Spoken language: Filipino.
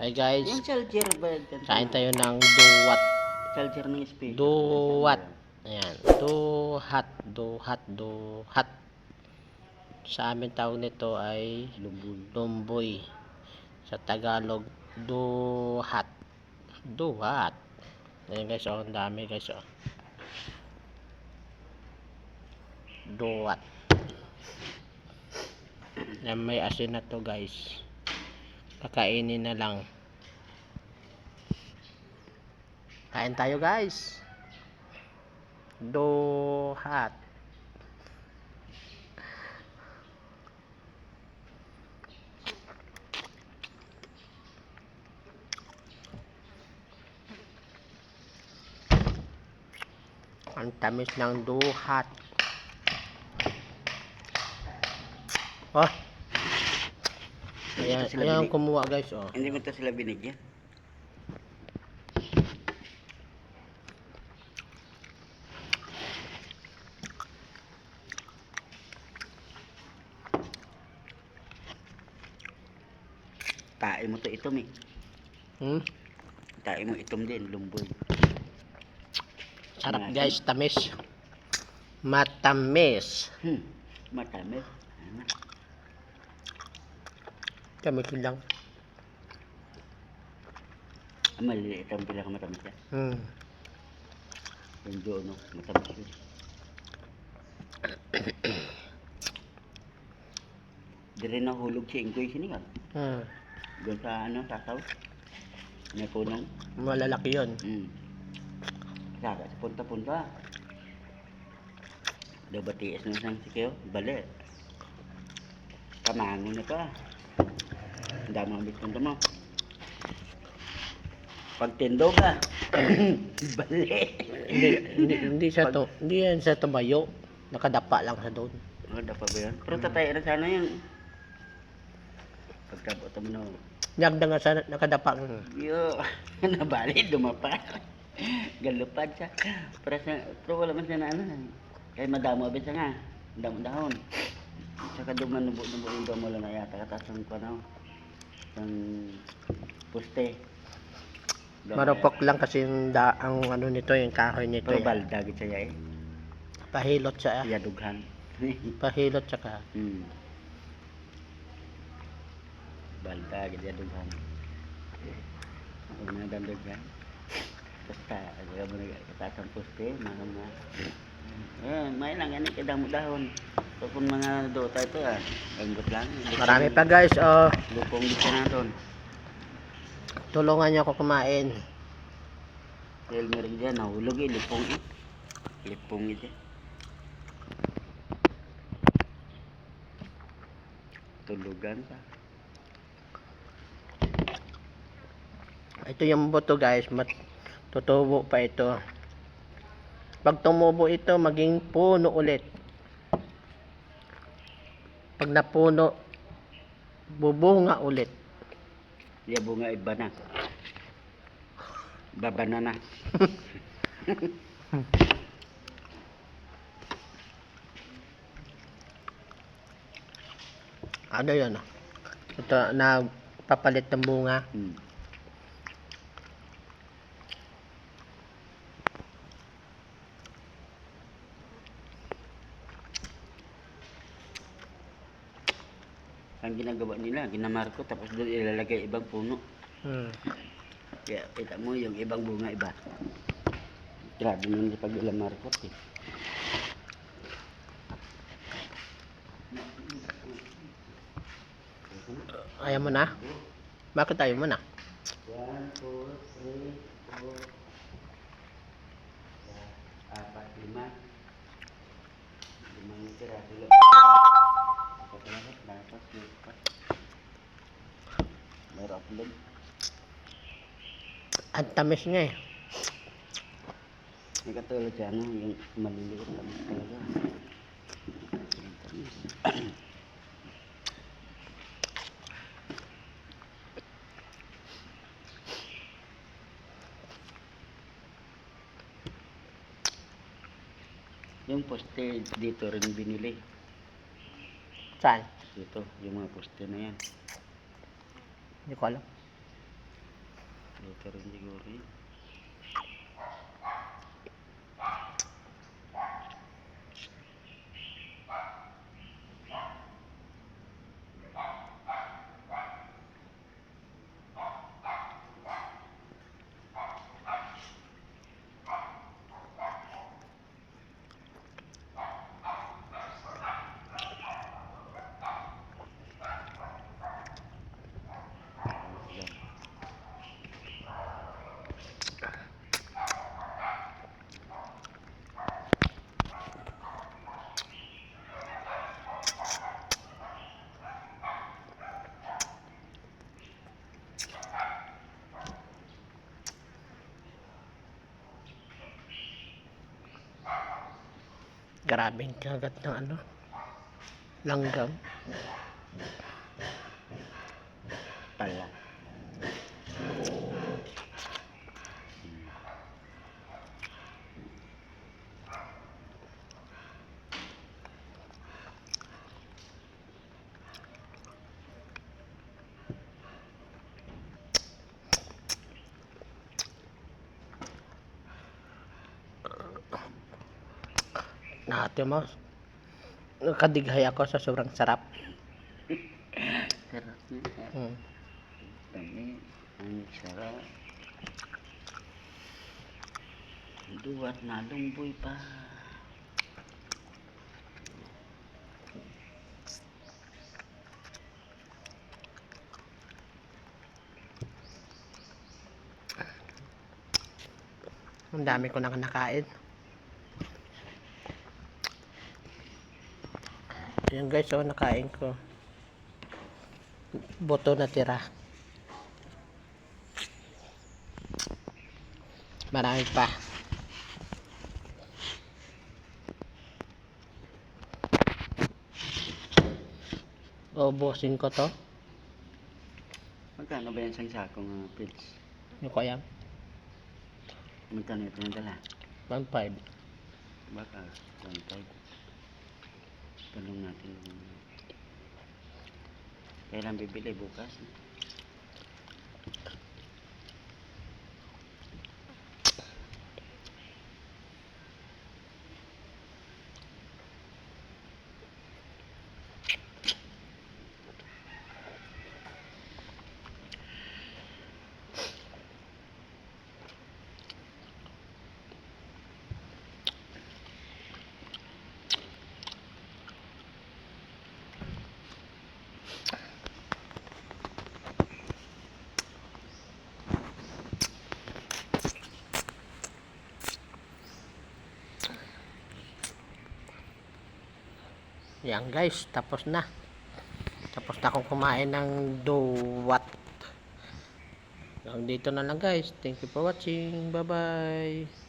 Hi guys, Yung ba? dyan? kain tayo ng duwat. Charger ng speaker. Duwat. Ayan, duhat, duhat, duhat. Sa amin tawag nito ay Lumboy. lumboy. Sa Tagalog, duhat. Duhat. Ayan guys, oh, ang dami guys, oh. Duwat. Yan may asin na to guys. Kakainin na lang. Kain tayo guys. Duhat. Ang tamis ng duhat. Oh. Ayan, sila ayan bini- kumuha guys, oh. Hindi mo to sila binigyan. Tae mo to itom eh. Hmm? Tae mo itom din, lumboy. Sarap Ayan. guys, tamis. Matamis. Hmm. Matamis. Ano? Tamis lang. Ah, maliliit ang pinakamatamis yan. Hmm. Yung do, no? Matamis yun. Di rin nahulog si Ingoy sinigang. Hmm. Doon sa ano, sasaw. May punong. Malalaki yun. Hmm. Saka sa punta-punta. Daw ba tiis ng isang sikiyo? Bali. Kamangon na ka. Ang dami ang bitong mo. Pag tindog ka. Bali. hindi, hindi, hindi siya to, hindi yan siya tumayo. Nakadapa lang sa doon. Ano dapat ba yan? Pero tatay na sana yun. Pagkabot mo na. Niyagda nga sa nakadapa. nga. Yo, nabali, dumapa. Galupad siya. Pero, sa, pero wala man siya na ano. Kaya madamo abis siya nga. Damo dahon. Tsaka duman nubo-nubo yung damo lang na yata. Katas ang ano. Ang poste. Damo Marupok lang kasi yung da, ang ano nito, yung kahoy nito. Pero eh. balda siya eh. Pahilot siya. eh. Yadughan. Pahilot tsaka. hmm. Balda gid yadughan. Huwag na dandaghan. Basta, aga mo na katas ang poste. Mga mga. Eh, may lang yan kadamo dahon. So kung mga dota ito ah, anggot lang. Marami pa guys, oh. Lupong dito na doon. Tulungan niyo ako kumain. Dahil meron dyan, nahulog eh, lupong eh. Lupong ito. Tulugan pa. Ito yung buto guys, mat tutubo pa ito. Pag tumubo ito, maging puno ulit. Pag napuno, bubunga ulit. Iya bunga iba na. Babana na. Ano yun? Ito na papalit ng bunga. Hmm. Ang ginagawa nila, ginamarko tapos doon ilalagay ibang puno. Hmm. Kaya kita mo yung ibang bunga iba. Grabe nun pag ilamarkot eh. Ayaw mo na? Bakit ayaw mo na? One, two, three, Upload. Ang tamis nga eh. Yung katulad siya, ano, yung maliliit talaga. Yung tamis. Yung poste dito rin binili. Saan? Dito, yung mga poste na yan. Hindi ko alam. Dito rin siguro. Grabing kagat ng ano. Langgam. Nahati mo. Nakadighay ako sa sobrang sarap. Sarap. Hmm. Dami. Ang sarap. Duwat na lumboy pa. Ang dami ko nang nakain. Ayan guys, oh, nakain ko. Boto na tira. Marami pa. Oh, Obosin ko to. Magkano ba yan sa isa akong uh, pills? Yung ko yan. Magkano ito yung dala? 1.5. Baka 1.5. Tulong natin. Kailan bibili? Bukas. Eh? Yan guys, tapos na. Tapos na akong kumain ng duwat. Hanggang dito na lang guys. Thank you for watching. Bye bye.